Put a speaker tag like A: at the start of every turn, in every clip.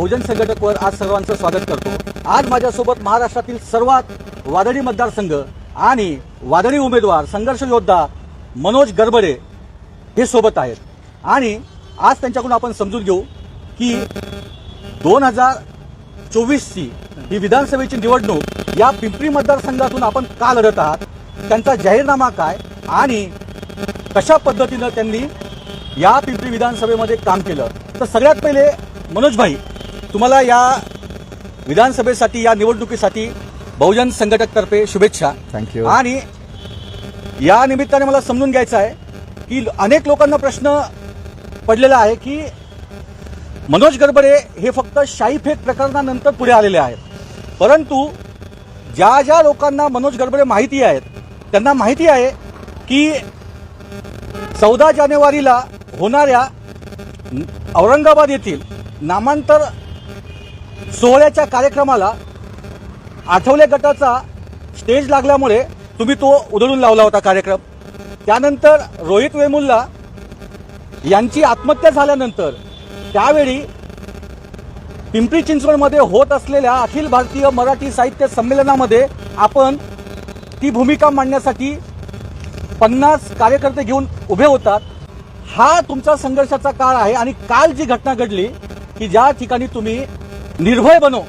A: बहुजन संघटकवर आज सर्वांचं स्वागत करतो. आज माझ्यासोबत महाराष्ट्रातील सर्वात वादळी मतदारसंघ आणि वादळी उमेदवार संघर्ष योद्धा मनोज गरबडे हे सोबत आहेत. आणि आज त्यांच्याकडून आपण समजून घेऊ की दोन हजार चोवीसची ही विधानसभेची निवडणूक या पिंपरी मतदारसंघातून आपण का लढत आहात? त्यांचा जाहीरनामा काय? आणि कशा पद्धतीनं त्यांनी या पिंपरी विधानसभेमध्ये काम केलं? तर सगळ्यात पहिले मनोज भाई तुम्हाला या विधानसभेसाठी या निवडणुकीसाठी बहुजन संघटकतर्फे शुभेच्छा.
B: थँक्यू
A: आणि या निमित्ताने मला समजून घ्यायचं आहे की अनेक लोकांना प्रश्न पडलेला आहे की मनोज गरबडे हे फक्त शाही फेक प्रकरणानंतर पुढे आलेले आहेत. परंतु ज्या ज्या लोकांना मनोज गरबडे माहिती आहेत त्यांना माहिती आहे की चौदा जानेवारीला होणाऱ्या औरंगाबाद येथील नामांतर सोहळ्याच्या कार्यक्रमाला आठवले गटाचा स्टेज लागल्यामुळे तुम्ही तो उधळून लावला होता कार्यक्रम. त्यानंतर रोहित वेमुल्ला यांची आत्महत्या झाल्यानंतर त्यावेळी पिंपरी चिंचवडमध्ये होत असलेल्या अखिल भारतीय मराठी साहित्य संमेलनामध्ये आपण ती भूमिका मांडण्यासाठी पन्नास कार्यकर्ते घेऊन उभे होतात. हा तुमचा संघर्षाचा काळ आहे आणि काल जी घटना घडली की ज्या ठिकाणी तुम्ही निर्भय बनो.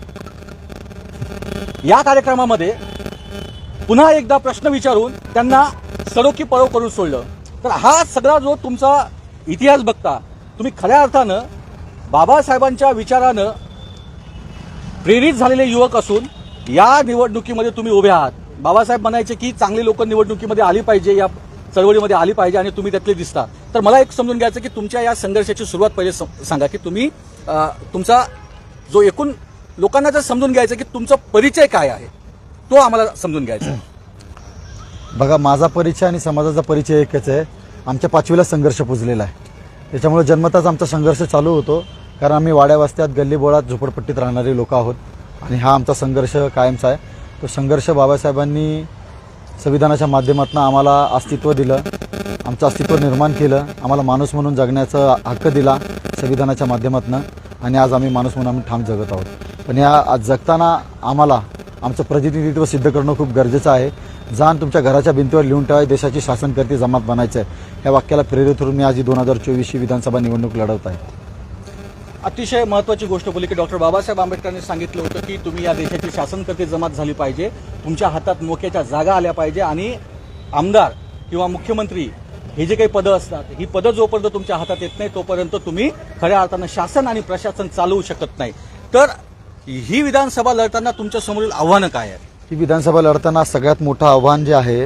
A: या कार्यक्रमामध्ये पुन्हा एकदा प्रश्न विचारून त्यांना सडोकी पळव करून सोडलं. तर हा सगळा जो तुमचा इतिहास बघता तुम्ही खऱ्या अर्थानं बाबासाहेबांच्या विचारानं प्रेरित झालेले युवक असून या निवडणुकीमध्ये तुम्ही उभे आहात. बाबासाहेब म्हणायचे की चांगली लोक निवडणुकीमध्ये आली पाहिजे या चळवळीमध्ये आली पाहिजे आणि तुम्ही त्यातले दिसता. तर मला एक समजून घ्यायचं की तुमच्या या संघर्षाची सुरुवात पहिले सांगा की तुम्ही तुमचा जो एकूण लोकांना जर समजून घ्यायचं की तुमचा परिचय काय आहे तो आम्हाला समजून घ्यायचा
B: बघा माझा परिचय आणि समाजाचा परिचय एकच आहे. आमच्या पाचवीला संघर्ष पुजलेला आहे. त्याच्यामुळे जन्मताच आमचा संघर्ष चालू होतो. कारण आम्ही वाड्या वस्त्यात गल्लीबोळात झोपडपट्टीत राहणारे लोक आहोत. आणि हा आमचा संघर्ष कायमचा आहे. तो संघर्ष बाबासाहेबांनी संविधानाच्या माध्यमातून आम्हाला अस्तित्व दिलं. आमचं अस्तित्व निर्माण केलं. आम्हाला माणूस म्हणून जगण्याचा हक्क दिला संविधानाच्या माध्यमातून. आणि आज आम्ही माणूस म्हणून आम्ही ठाम जगत आहोत. पण या आज जगताना आम्हाला आमचं प्रतिनिधित्व सिद्ध करणं खूप गरजेचं आहे. जाण तुमच्या घराच्या भिंतीवर लिहून ठेवाय देशाची शासनकर्ती जमात बनायचं आहे या वाक्याला प्रेरित होऊन मी आज दोन हजार चोवीसची विधानसभा निवडणूक लढवत आहे.
A: अतिशय महत्वाची गोष्ट बोलली की डॉक्टर बाबासाहेब आंबेडकरांनी सांगितलं होतं की तुम्ही या देशाची शासनकर्ती जमात झाली पाहिजे तुमच्या हातात मोक्याच्या जागा आल्या पाहिजे आणि आमदार किंवा मुख्यमंत्री हे जे काही पदं असतात ही पदं जोपर्यंत तुमच्या हातात येत नाही तोपर्यंत तुम्ही खऱ्या अर्थानं शासन आणि प्रशासन चालवू शकत नाही तर ही विधानसभा लढताना तुमच्या समोरील आव्हानं काय आहेत?
B: ही विधानसभा लढताना सगळ्यात मोठं आव्हान जे आहे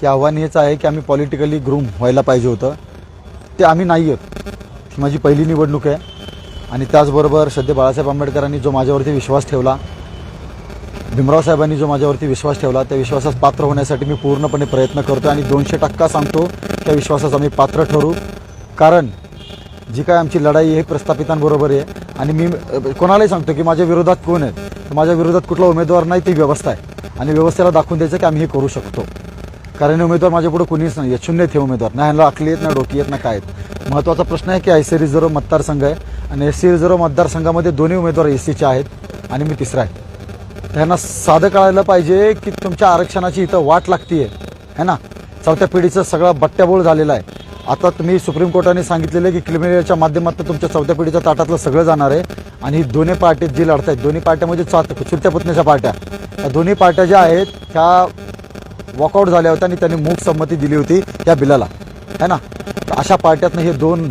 B: की आव्हान हेच आहे की आम्ही पॉलिटिकली ग्रूम व्हायला पाहिजे होतं. ते आम्ही नाही आहोत. ही माझी पहिली निवडणूक आहे. आणि त्याचबरोबर सध्या बाळासाहेब आंबेडकरांनी जो माझ्यावरती विश्वास ठेवला भीमराव साहेबांनी जो माझ्यावरती विश्वास ठेवला त्या विश्वासास पात्र होण्यासाठी मी पूर्णपणे प्रयत्न करतो आणि दोनशे टक्का सांगतो त्या विश्वासास आम्ही पात्र ठरू. कारण जी काय आमची लढाई आहे ही प्रस्थापितांबरोबर आहे. आणि मी कोणालाही सांगतो की माझ्या विरोधात कोण आहे तर माझ्या विरोधात कुठला उमेदवार नाही ती व्यवस्था आहे. आणि व्यवस्थेला दाखवून द्यायचं की आम्ही हे करू शकतो. कारण हे उमेदवार माझ्या पुढे कुणीच नाही आहेत शून्य आहेत हे उमेदवार. नाही ह्याला आखली आहेत ना डोकी आहेत ना काय आहेत. महत्त्वाचा प्रश्न आहे की आय सी रिझर्व मतदारसंघ आहे. आणि एस सी रिझर्व मतदारसंघामध्ये दोन्ही उमेदवार एस सीचे आहेत आणि मी तिसरा आहे. त्यांना साधं कळायला पाहिजे की तुमच्या आरक्षणाची इथं वाट लागतीये. है ना? चौथ्या पिढीचं सगळा बट्ट्याबोळ झालेला आहे. आता तुम्ही सुप्रीम कोर्टाने सांगितलेलं आहे की क्रिमिनलच्या माध्यमातून तुमच्या चौथ्या पिढीच्या ताटातलं सगळं जाणार आहे आणि ही दोन्ही पार्टीत जी लढत आहेत दोन्ही पार्ट्या म्हणजे चात चुलत्या पुतण्याच्या पार्ट्या. या दोन्ही पार्ट्या ज्या आहेत त्या वॉकआउट झाल्या होत्या आणि त्यांनी मूक संमती दिली होती या बिलाला. है ना? तर अशा पार्ट्यातनं हे दोन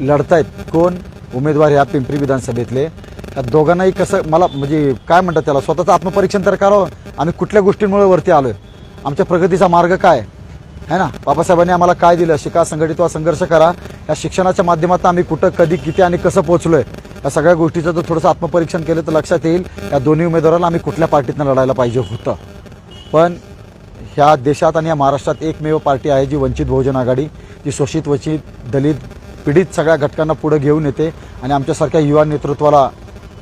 B: लढत आहेत कोण? उमेदवार ह्या पिंपरी विधानसभेतले. या दोघांनाही कसं मला म्हणजे काय म्हणतात त्याला? स्वतःचं आत्मपरीक्षण तर करावं. आम्ही कुठल्या गोष्टींमुळे वरती आलो आहे आमच्या प्रगतीचा मार्ग काय? है ना? बाबासाहेबांनी आम्हाला काय दिलं? शिका संघटित व्हा संघर्ष करा. या शिक्षणाच्या माध्यमातून आम्ही कुठं कधी किती आणि कसं पोहोचलोय? या सगळ्या गोष्टीचं जर थोडंसं आत्मपरीक्षण केलं तर लक्षात येईल या दोन्ही उमेदवाराला आम्ही कुठल्या पार्टीतनं लढायला पाहिजे होतं. पण ह्या देशात आणि या महाराष्ट्रात एकमेव पार्टी आहे जी वंचित बहुजन आघाडी जी शोषित वंचित दलित पीडित सगळ्या घटकांना पुढे घेऊन येते आणि आमच्यासारख्या युवा नेतृत्वाला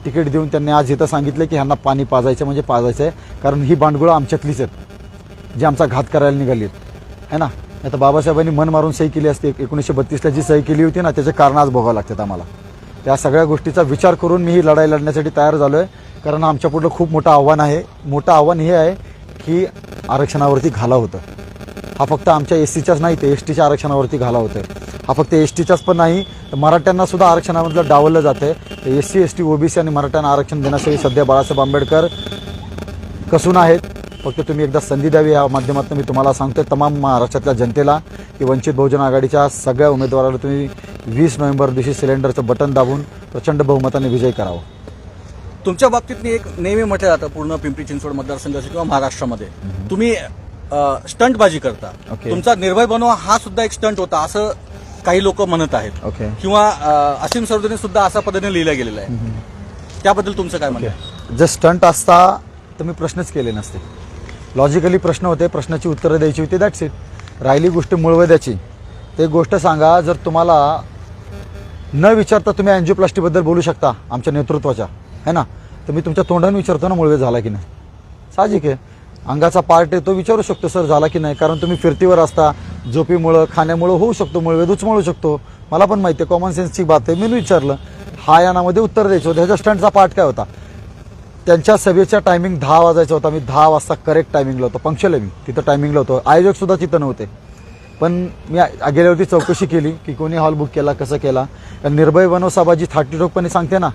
B: तिकीट देऊन त्यांनी आज इथं सांगितलं की ह्यांना पाणी पाजायचं म्हणजे पाजायचं आहे कारण ही बांडगुळं आमच्यातलीच आहेत जी आमचा घात करायला निघाली आहेत है ना? आता बाबासाहेबांनी मन मारून सही केली असते. एकोणीसशे बत्तीसला जी सही केली होती ना त्याचे कारण आज भोगावं लागतात आम्हाला. त्या सगळ्या गोष्टीचा विचार करून मी ही लढाई लढण्यासाठी तयार झालो आहे कारण आमच्या पुढलं खूप मोठं आव्हान आहे. मोठं आव्हान हे आहे की आरक्षणावरती घाला होतं. हा फक्त आमच्या एस सीच्याच नाही ते एस टीच्या आरक्षणावरती घाला होतं हा फक्त एस टीच्याच पण नाही तर मराठ्यांना सुद्धा आरक्षणामधलं डावललं जातं S C S T OBC आणि मराठ्यांना आरक्षण देण्यासाठी सध्या बाळासाहेब आंबेडकर कसून आहेत. फक्त तुम्ही एकदा संधी द्यावी या माध्यमातून मी तुम्हाला सांगतोय तमाम महाराष्ट्रातल्या जनतेला की वंचित बहुजन आघाडीच्या सगळ्या उमेदवाराला तुम्ही वीस नोव्हेंबर दिवशी सिलेंडरचं बटन दाबून प्रचंड बहुमताने विजय करावा.
A: तुमच्या बाबतीत मी एक नेहमी म्हटलं जातं पूर्ण पिंपरी चिंचवड मतदारसंघ असेल किंवा महाराष्ट्रामध्ये. तुम्ही स्टंटबाजी करता.
B: ओके.
A: तुमचा निर्भय बनवा हा सुद्धा एक स्टंट होता असं काही लोक म्हणत आहेत.
B: ओके.
A: किंवा असीम सरदेने सुद्धा असा पद्धतीने लिहिलं गेलेलं आहे. त्याबद्दल तुमचं काय म्हणणं आहे?
B: जर स्टंट असता तर मी प्रश्नच केले नसते. लॉजिकली प्रश्न होते प्रश्नाची उत्तरं द्यायची होती दॅट्स इट राहिली गोष्ट मुळवेद्याची. ते गोष्ट सांगा जर तुम्हाला न विचारता तुम्ही अँजिओप्लास्टीबद्दल बोलू शकता आमच्या नेतृत्वाच्या. है ना? तर मी तुमच्या तोंडाने विचारतो ना मुळवे झाला की नाही. साहजिक आहे. अंगाचा पार्ट आहे तो विचारू शकतो सर झाला की नाही? कारण तुम्ही फिरतीवर असता झोपीमुळं खाण्यामुळं होऊ शकतो मुळवेदूच दुचमळू शकतो. मला पण माहिती आहे कॉमन सेन्सची बात आहे. मी विचारलं हा यानामध्ये उत्तर द्यायचं होतं ह्याच्या स्टंटचा पार्ट काय होता? त्यांच्या सभेचा टायमिंग दहा वाजायचा होता मी दहा वाजता करेक्ट टायमिंगला होतो. पंक्चल आहे मी. तिथं टायमिंगला होतो. आयोजकसुद्धा तिथं नव्हते. पण मी गेल्यावरती चौकशी केली की कोणी हॉल बुक केला कसं केला. निर्भय बनवसाबाजी थाटी ठोकपणे सांगते ना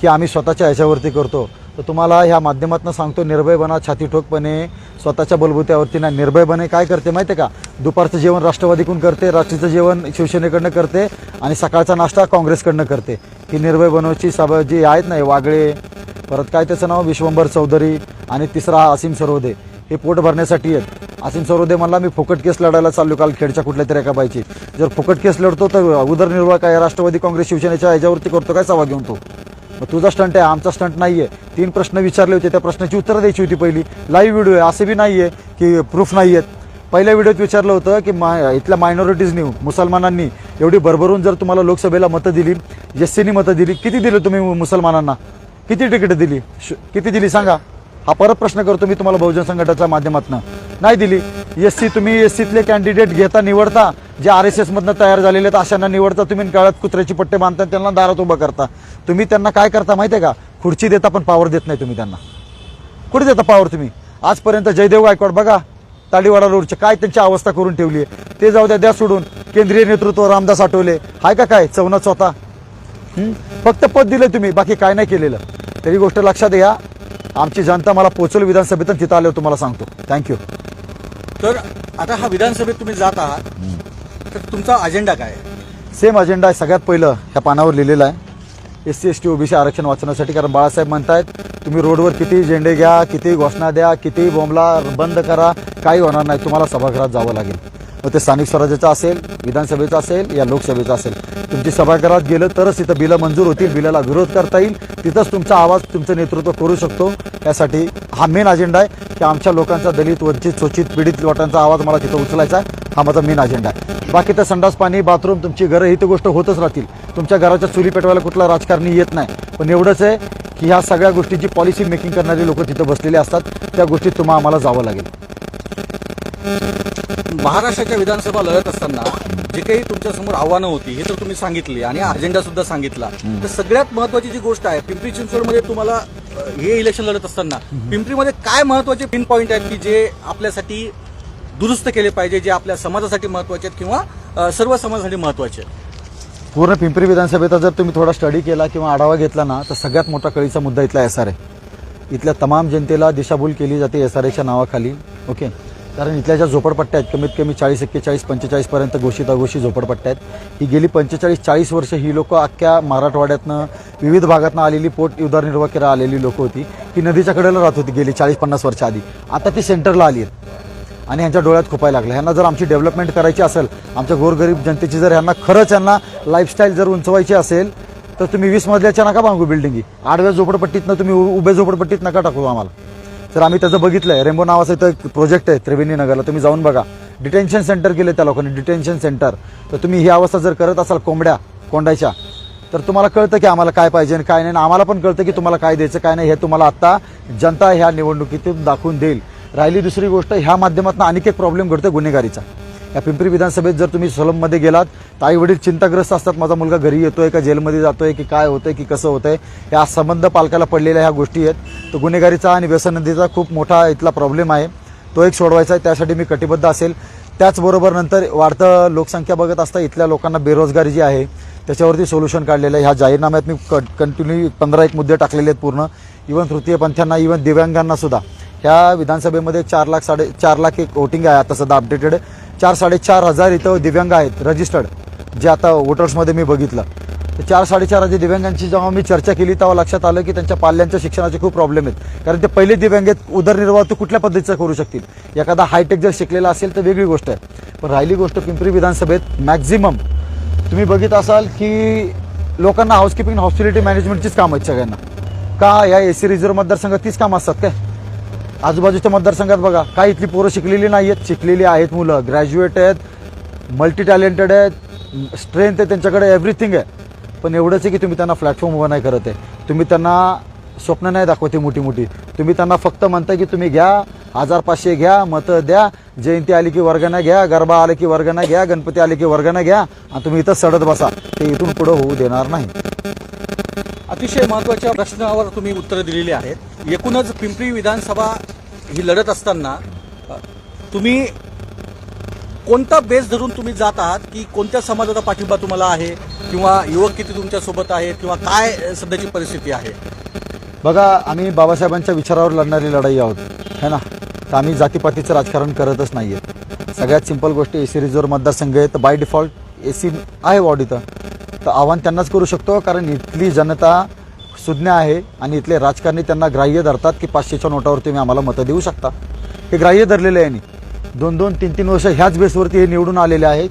B: की आम्ही स्वतःच्या ह्याच्यावरती करतो. तर तुम्हाला ह्या माध्यमातून सांगतो निर्भय बना छाती ठोकपणे स्वतःच्या बलबुत्यावरती ना निर्भयपणे काय करते माहिती आहे का? दुपारचं जेवण राष्ट्रवादीकडून करते रात्रीचं जेवण शिवसेनेकडनं करते आणि सकाळचा नाश्ता काँग्रेसकडनं करते. ही निर्भय बनवची सभा जी आहेत ना हे वागळे परत काय त्याचं नाव? विश्वंभर चौधरी आणि तिसरा हा असीम सरोदे. हे पोट भरण्यासाठी आहेत. असीम सरोदे म्हणला मी फुकट केस लढायला चाललो काल खेडच्या कुठल्या तरी एका बाईची. जर फुकट केस लढतो तर उदरनिर्वाह काय? राष्ट्रवादी काँग्रेस शिवसेनेच्या ह्याच्यावरती करतो काय सभा घेऊन तो? मग तुझा स्टंट आहे आमचा स्टंट नाही आहे तीन प्रश्न विचारले होते त्या प्रश्नाची उत्तरं द्यायची होती पहिली. लाईव्ह व्हिडिओ आहे असं बी नाही आहे की प्रूफ नाही आहेत पहिल्या व्हिडिओत विचारलं होतं की मा इथल्या मायनॉरिटीजनी मुसलमानांनी एवढी भरभरून जर तुम्हाला लोकसभेला मतं दिली एस सीनी मतं दिली किती दिलं तुम्ही मुसलमानांना? किती तिकीट दिली? श- किती दिली सांगा. हा परत प्रश्न करतो मी तुम्हाला बहुजन संघटनाच्या माध्यमातून. नाही दिली. एस सी तुम्ही एस सीतले कॅन्डिडेट घेता निवडता. जे आर एस एसमधनं तयार झालेले आहेत अशांना निवडता. तुम्ही काळात कुत्र्याची पट्टे बांधता त्यांना दारात उभं करता. तुम्ही त्यांना काय करता माहिती आहे का? खुर्ची देता पण पावर देत नाही तुम्ही त्यांना. कुठे देता पावर तुम्ही? आजपर्यंत जयदेव गायकवाड बघा. ताडीवाडा रोडचे काय त्यांची अवस्था करून ठेवली आहे. ते जाऊ द्या द्या सोडून. केंद्रीय नेतृत्व रामदास आठवले. हाय का काय? चवना स्वतः. फक्त पद दिलं तुम्ही बाकी काय नाही केलेलं. तरी गोष्ट लक्षात घ्या आमची जनता मला पोचवलं विधानसभेतून तिथं आल्यावर तुम्हाला सांगतो. थँक्यू
A: तर आता हा विधानसभेत तुम्ही जात आहात. तर तुमचा अजेंडा काय
B: सेम अजेंडा आहे सगळ्यात पहिलं ह्या पानावर लिहिलेलं आहे. S C S T OBC आरक्षण वाचवण्यासाठी कारण बाळासाहेब म्हणतायत तुम्ही रोडवर किती झेंडे घ्या किती घोषणा द्या किती बोंबला बंद करा काही होणार नाही तुम्हाला सभागृहात जावं लागेल. मग ते स्थानिक स्वराज्याचं असेल विधानसभेचं असेल या लोकसभेचं असेल. तुमची सभागृहात गेलं तरच तिथं बिलं मंजूर होतील बिलाला विरोध करता येईल. तिथंच तुमचा आवाज तुमचं नेतृत्व करू शकतो. यासाठी हा मेन अजेंडा आहे की आमच्या लोकांचा दलित वंचित शोषित पीडित लोटांचा आवाज मला तिथं उचलायचा आहे. हा माझा मेन अजेंडा आहे. बाकी तर संडास पाणी बाथरूम तुमची घरं ही तर गोष्ट होतच राहतील. तुमच्या घराच्या चुली पेटवायला कुठला राजकारणी येत नाही. पण एवढंच आहे की ह्या सगळ्या गोष्टीची पॉलिसी मेकिंग करणारे लोक तिथं बसलेले असतात. त्या गोष्टीत तुम्हाला आम्हाला जावं लागेल.
A: महाराष्ट्राच्या विधानसभा लढत असताना जे काही तुमच्यासमोर आव्हानं होती हे तर तुम्ही सांगितली आणि अजेंडा सुद्धा सांगितला. तर सगळ्यात महत्वाची जी गोष्ट आहे पिंपरी चिंचवडमध्ये तुम्हाला हे इलेक्शन लढत असताना पिंपरीमध्ये काय महत्त्वाचे पिन पॉईंट आहेत की जे आपल्यासाठी दुरुस्त केले पाहिजे जे आपल्या समाजासाठी महत्त्वाचे आहेत किंवा सर्व समाजासाठी महत्त्वाचे आहेत?
B: पूर्ण पिंपरी विधानसभेचा जर तुम्ही थोडा स्टडी केला किंवा आढावा घेतला ना तर सगळ्यात मोठा कळीचा मुद्दा इथला एस आर आहे इथल्या तमाम जनतेला दिशाभूल केली जाते एस आर एच्या नावाखाली ओके कारण इथल्या ज्या झोपडपट्ट्या आहेत कमीत कमी चाळीस एक्केचाळीस पंचेचाळीसपर्यंत घोषित अघोषित झोपडपट्ट्या आहेत. ही गेली पंचेचाळीस चाळीस वर्ष ही लोकं अख्ख्या मराठवाड्यातनं विविध भागातनं आलेली पोट उदरनिर्वाह केला आलेली लोकं होती. ही नदीच्या कडेला राहत होती गेली चाळीस पन्नास वर्ष आधी. आता ती सेंटरला आली आहेत. आणि यांच्या डोळ्यात खोपायला लागलं. ह्यांना जर आमची डेव्हलपमेंट करायची असेल आमच्या गोरगरीब जनतेची जर ह्यांना खरंच यांना लाईफस्टाईल जर उंचवायची असेल तर तुम्ही वीस मजल्याच्या नका बांगू बिल्डिंगी आडव्या झोपडपट्टीतनं तुम्ही उ- उभ्या झोपडपट्टीत नका टाकू आम्हाला. तर आम्ही त्याचं बघितलंय. रेम्बो नावाचं इथं एक प्रोजेक्ट आहे त्रिवेणी नगरला. तुम्ही जाऊन बघा. डिटेन्शन सेंटर केले त्या लोकांनी डिटेन्शन सेंटर तर तुम्ही ही अवस्था जर करत असाल कोंबड्या कोंडायच्या तर तुम्हाला कळतं की आम्हाला काय पाहिजे आणि काय नाही. आम्हाला पण कळतं की तुम्हाला काय द्यायचं काय नाही हे तुम्हाला आता जनता ह्या निवडणुकीतून दाखवून देईल. राहिली दुसरी गोष्ट ह्या माध्यमातून आणखी एक प्रॉब्लेम घडतो गुन्हेगारीचा. या पिंपरी विधानसभेत जर तुम्ही सोलममध्ये गेलात तर आई वडील चिंताग्रस्त असतात माझा मुलगा घरी येतोय का जेलमध्ये जातोय की काय होतंय की कसं होतंय या संबंध पालकाला पडलेल्या ह्या गोष्टी आहेत. तर गुन्हेगारीचा आणि व्यसनंदीचा खूप मोठा इथला प्रॉब्लेम आहे. तो एक सोडवायचा आहे त्यासाठी मी कटिबद्ध असेल. त्याचबरोबर नंतर वाढतं लोकसंख्या बघत असता इथल्या लोकांना बेरोजगारी जी आहे त्याच्यावरती सोल्युशन काढलेलं आहे. ह्या जाहीरनाम्यात मी कंटिन्यू पंधरा एक मुद्दे टाकलेले आहेत पूर्ण. इवन तृतीयपंथ्यांना इवन दिव्यांगांना सुद्धा. ह्या विधानसभेमध्ये चार लाख साडे चार लाख एक वोटिंग आहे आता सध्या अपडेटेड चार साडेचार हजार इथं दिव्यांग आहेत रजिस्टर्ड जे आता वोटर्समध्ये मी बघितलं. तर चार साडेचार हजार दिव्यांगांची जेव्हा मी चर्चा केली तेव्हा लक्षात आलं की त्यांच्या पाल्यांच्या शिक्षणाचे खूप प्रॉब्लेम आहेत. कारण ते पहिले दिव्यांग आहेत उदरनिर्वाह ते कुठल्या पद्धतीचा करू शकतील? एखादा हायटेक जर शिकलेला असेल तर वेगळी गोष्ट आहे. पण राहिली गोष्ट पिंपरी विधानसभेत मॅक्झिमम तुम्ही बघित असाल की लोकांना हाऊसकीपिंग हॉस्पिटॅलिटी मॅनेजमेंटचीच कामं आहेत सगळ्यांना. का या ए सी रिझर्व्ह मतदारसंघात तीच कामं असतात काय? आजूबाजूच्या मतदारसंघात बघा काय इथली पोरं शिकलेली नाही आहेत शिकलेली आहेत मुलं. ग्रॅज्युएट आहेत मल्टी टॅलेंटेड आहेत स्ट्रेंथ आहे त्यांच्याकडे एव्हरीथिंग आहे. पण एवढंच आहे की तुम्ही त्यांना प्लॅटफॉर्म उभं नाही करत आहे. तुम्ही त्यांना स्वप्न नाही दाखवते मोठी मोठी तुम्ही त्यांना फक्त म्हणता की तुम्ही घ्या हजार पाचशे घ्या मतं द्या जयंती आली की वर्गांना घ्या गरबा आले की वर्गांना घ्या गणपती आले की वर्गांना घ्या आणि तुम्ही इथं सडत बसा. ते इथून पुढं होऊ देणार नाही.
A: अतिशय महत्त्वाच्या प्रश्नावर तुम्ही उत्तरं दिलेली आहेत. एकूणच पिंपरी विधानसभा ही लढत असताना तुम्ही कोणता बेस धरून तुम्ही जात आहात? की कोणत्या समाजाचा पाठिंबा तुम्हाला आहे? किंवा युवक किती तुमच्यासोबत आहे? किंवा काय सध्याची परिस्थिती आहे?
B: बघा आम्ही बाबासाहेबांच्या विचारावर लढणारी लढाई आहोत. है ना? तर आम्ही जातीपातीचं राजकारण करतच नाही आहे सगळ्यात सिंपल गोष्ट ए सी रिझर्व्ह मतदारसंघ आहे. तर बाय डिफॉल्ट ए सी आहे वॉर्ड इथं. तर आव्हान त्यांनाच करू शकतो कारण इथली जनता सुज्ञ आहे आणि इथले राजकारणी त्यांना ग्राह्य धरतात की पाचशेच्या नोटावर तुम्ही आम्हाला मतं देऊ शकता. हे ग्राह्य धरलेले आहे दोन दोन तीन तीन वर्ष ह्याच बेसवरती हे निवडून आलेले आहेत.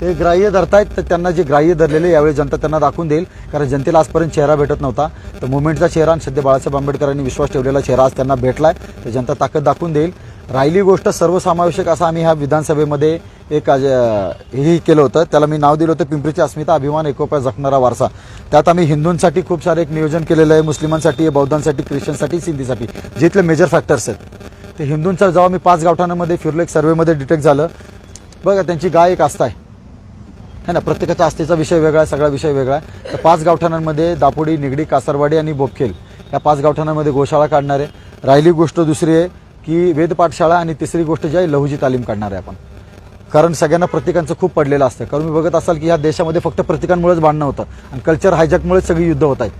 B: ते ग्राह्य धरतायत तर त्यांना जे ग्राह्य धरलेले यावेळी जनता त्यांना दाखवून देईल कारण जनतेला आजपर्यंत चेहरा भेटत नव्हता. तर मुवमेंटचा चेहरा आणि सध्या बाळासाहेब आंबेडकरांनी विश्वास ठेवलेला चेहरा आज त्यांना आहे तर जनता ताकद दाखवून देईल. राहिली गोष्ट सर्वसमावेशक असा आम्ही ह्या विधानसभेमध्ये एक आज, हेही केलं होतं. त्याला मी नाव दिलं होतं पिंपरीची अस्मिता अभिमान एकोप्या जखणारा वारसा. त्यात आम्ही हिंदूंसाठी खूप सारे एक नियोजन केलेलं आहे मुस्लिमांसाठी बौद्धांसाठी ख्रिश्चनसाठी सिंधीसाठी. जे इथले मेजर फॅक्टर्स आहेत. ते हिंदूंचा जेव्हा मी पाच गावठाणामध्ये फिरलो एक सर्वेमध्ये डिटेक्ट झालं. बघा त्यांची गाय एक आस्था आहे. है ना प्रत्येकाच्या आस्थेचा विषय वेगळा आहे सगळा विषय वेगळा आहे. तर पाच गावठाणांमध्ये दापोडी निगडी कासरवाडी आणि बोपखेल या पाच गावठाणांमध्ये गोशाळा काढणार. आहे राहिली गोष्ट दुसरी आहे की वेद पाठशाळा आणि तिसरी गोष्ट जी आहे लहुजी तालीम काढणार आहे आपण. कारण सगळ्यांना प्रत्येकांचं खूप पडलेलं असतं. कारण मी बघत असाल की ह्या देशामध्ये फक्त प्रत्येकांमुळेच भांडणं होतं आणि कल्चर हायजॅकमुळेच सगळी युद्ध होत आहेत.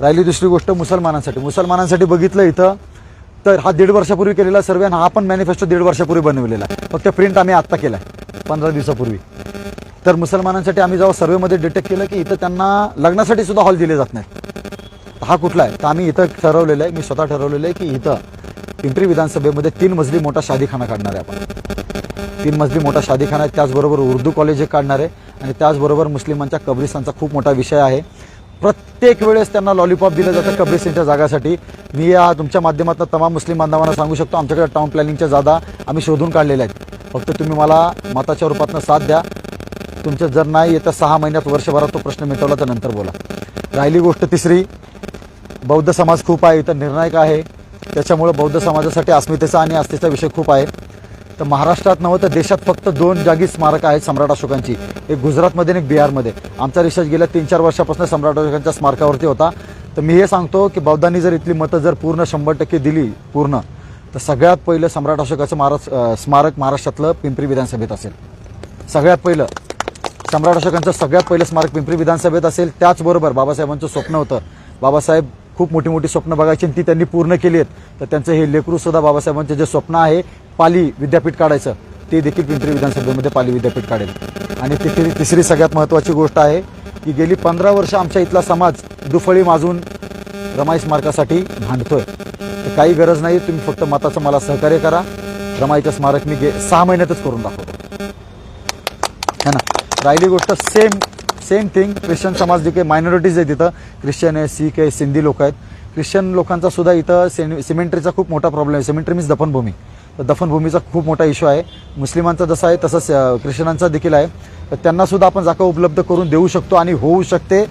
B: राहिली दुसरी गोष्ट मुसलमानांसाठी. मुसलमानांसाठी बघितलं इथं तर हा दीड वर्षापूर्वी केलेला सर्वे आणि हा पण मॅनिफेस्टो दीड वर्षापूर्वी बनवलेला आहे. फक्त प्रिंट आम्ही आत्ता केला आहे पंधरा दिवसापूर्वी. तर मुसलमानांसाठी आम्ही जेव्हा सर्वेमध्ये डिटेक्ट केलं की इथं त्यांना लग्नासाठी सुद्धा हॉल दिले जात नाहीत. हा कुठला आहे? तर आम्ही इथं ठरवलेलं आहे मी स्वतः ठरवलेलं आहे की इथं पिंपरी विधानसभेमध्ये तीन मजली मोठा शादीखाना काढणार आहे आपण. तीन मजली मोठा शादीखाना आहे. त्याचबरोबर उर्दू कॉलेज एक काढणार आहे. आणि त्याचबरोबर मुस्लिमांच्या कब्रिस्तानचा खूप मोठा विषय आहे. प्रत्येक वेळेस त्यांना लॉलीपॉप दिलं जातं कब्रिस्तानच्या जागासाठी. मी या तुमच्या माध्यमातून तमाम मुस्लिम बांधवांना सांगू शकतो आमच्याकडे टाउन प्लॅनिंगच्या जागा आम्ही शोधून काढलेल्या आहेत. फक्त तुम्ही मला मताच्या रूपातनं साथ द्या. तुमचं जर नाही येतं सहा महिन्यात वर्षभरात तो प्रश्न मिटवला तर नंतर बोला. राहिली गोष्ट तिसरी. बौद्ध समाज खूप आहे इथं निर्णायक आहे. त्याच्यामुळं बौद्ध समाजासाठी अस्मितेचा आणि आस्थेचा विषय खूप आहे. तर महाराष्ट्रात नव्हतं तर देशात फक्त दोन जागी स्मारक आहेत सम्राट अशोकांची. एक गुजरातमध्ये आणि एक बिहारमध्ये. आमचा रिसर्च गेल्या तीन चार वर्षापासून सम्राट अशोकांच्या स्मारकावरती होता. तर मी हे सांगतो की बौद्धांनी जर इथली मतं जर पूर्ण शंभर टक्के दिली पूर्ण तर सगळ्यात पहिलं सम्राट अशोकाचं महाराज स्मारक महाराष्ट्रातलं पिंपरी विधानसभेत असेल. सगळ्यात पहिलं. सम्राट अशोकांचं सगळ्यात पहिलं स्मारक पिंपरी विधानसभेत असेल. त्याचबरोबर बाबासाहेबांचं स्वप्न होतं. बाबासाहेब खूप मोठी मोठी स्वप्न बघायची आणि ती त्यांनी पूर्ण केली आहेत. तर त्यांचं हे लेकरू सुद्धा बाबासाहेबांचं जे स्वप्न आहे पाली विद्यापीठ काढायचं ते देखील पिंपरी विधानसभेमध्ये पाली विद्यापीठ काढेल. आणि तिसरी तिसरी सगळ्यात महत्त्वाची गोष्ट आहे की गेली पंधरा वर्ष आमच्या इथला समाज दुफळी माजून रमाई स्मारकासाठी भांडतोय. तर काही गरज नाही तुम्ही फक्त मताचं मला सहकार्य करा. रमाईचं स्मारक मी गे सहा महिन्यातच करून दाखवतो. है ना? राहिली गोष्ट सेम सेम थिंग ख्रिश्चन समाज जे काही मायनॉरिटीज आहे तिथं ख्रिश्चन आहे सीख आहे सिंधी लोक आहेत. ख्रिश्चन लोकांचा सुद्धा इथं सेन सिमेंट्रीचा खूप मोठा प्रॉब्लेम आहे. सिमेंट्री मीन्स दफनभूमी. तर दफनभूमीचा खूप मोठा इश्यू आहे. मुस्लिमांचा जसा आहे तसंच ख्रिश्चनांचा देखील आहे. तर त्यांना सुद्धा आपण जागा उपलब्ध करून देऊ शकतो आणि होऊ शकते.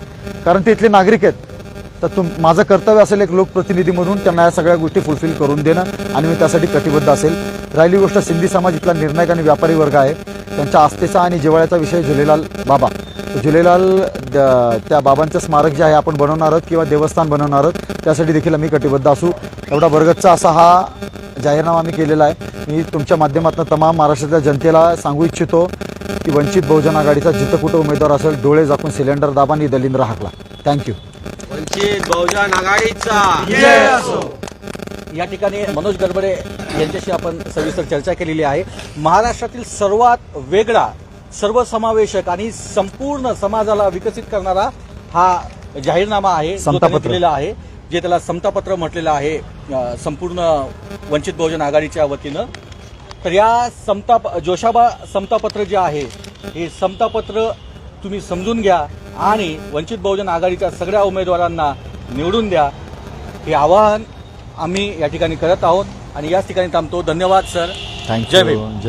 B: कारण ते इथले नागरिक आहेत. तर तुम माझं कर्तव्य असेल एक लोकप्रतिनिधी म्हणून त्यांना या सगळ्या गोष्टी फुलफिल करून देणं आणि मी त्यासाठी कटिबद्ध असेल. राहिली गोष्ट सिंधी समाज इथला निर्णायक आणि व्यापारी वर्ग आहे. त्यांच्या आस्थेचा आणि जिवाळ्याचा विषय झुलेलाल बाबा. झुलेलाल द- त्या बाबांचं स्मारक जे आहे आपण बनवणार आहोत किंवा देवस्थान बनवणार आहोत त्यासाठी देखील आम्ही कटिबद्ध असू. एवढा बरगतचा असा हा जाहीरनामा आम्ही केलेला आहे. मी तुमच्या माध्यमातून तमाम महाराष्ट्रातल्या जनतेला सांगू इच्छितो की वंचित बहुजन आघाडीचा जिथं कुठं उमेदवार असेल डोळे झाकून सिलेंडर दाबा आणि दलिंद्र हाकला. थँक्यू
C: वंचित बहुजन आघाडीचा.
A: या ठिकाणी मनोज गरबडे यांच्याशी आपण सविस्तर चर्चा केलेली आहे. महाराष्ट्रातील सर्वात वेगळा सर्वसमावेशक आणि संपूर्ण समाजाला विकसित करणारा हा जाहीरनामा आहे. दिलेला आहे जे त्याला समतापत्र म्हटलेलं आहे संपूर्ण वंचित बहुजन आघाडीच्या वतीनं. तर या समता जोशाबा समतापत्र जे आहे हे समतापत्र तुम्ही समजून घ्या आणि वंचित बहुजन आघाडीच्या सगळ्या उमेदवारांना निवडून द्या. हे आवाहन आम्ही या ठिकाणी करत आहोत आणि याच ठिकाणी थांबतो. धन्यवाद सर. जय भीम.